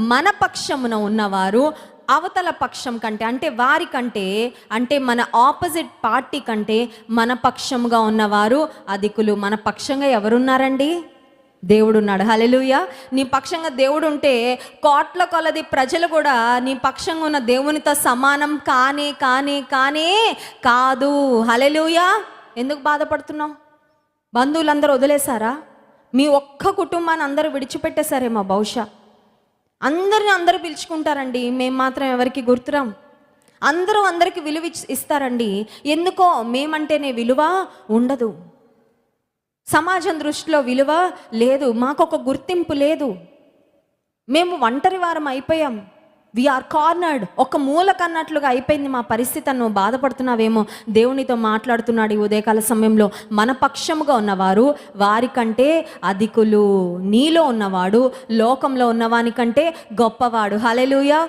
మన పక్షమున ఉన్నవారు అవతల పక్షం కంటే అంటే వారి కంటే అంటే మన ఆపోజిట్ పార్టీ కంటే మన పక్షంగా ఉన్నవారు అధికులు. మన పక్షంగా ఎవరున్నారండి? దేవుడు ఉన్నాడు హలెలుయ నీ పక్షంగా దేవుడు ఉంటే కోట్ల కొలది ప్రజలు కూడా నీ పక్షంగా ఉన్న దేవునితో సమానం కానే కానే కానే కాదు. హలెలుయ ఎందుకు బాధపడుతున్నావు? బంధువులందరూ వదిలేశారా? మీ ఒక్క కుటుంబాన్ని అందరూ విడిచిపెట్టేశారేమో బహుశా. అందరిని అందరూ పిలుచుకుంటారండి. మేము మాత్రం ఎవరికి గుర్తురాం. అందరూ అందరికి విలువ ఇస్తారండి. ఎందుకో మేమంటేనే విలువ ఉండదు. సమాజం దృష్టిలో విలువ లేదు. మాకు ఒక గుర్తింపు లేదు. మేము ఒంటరి వారం అయిపోయాం. వీఆర్ కార్నర్డ్ ఒక మూలకన్నట్లుగా అయిపోయింది మా పరిస్థితి అని నువ్వు బాధపడుతున్నావేమో? దేవునితో మాట్లాడుతున్నాడు ఈ ఉదయకాల సమయంలో. మన పక్షముగా ఉన్నవారు వారికంటే అధికులు నీలో ఉన్నవాడు లోకంలో ఉన్నవానికంటే గొప్పవాడు. హలెలుయా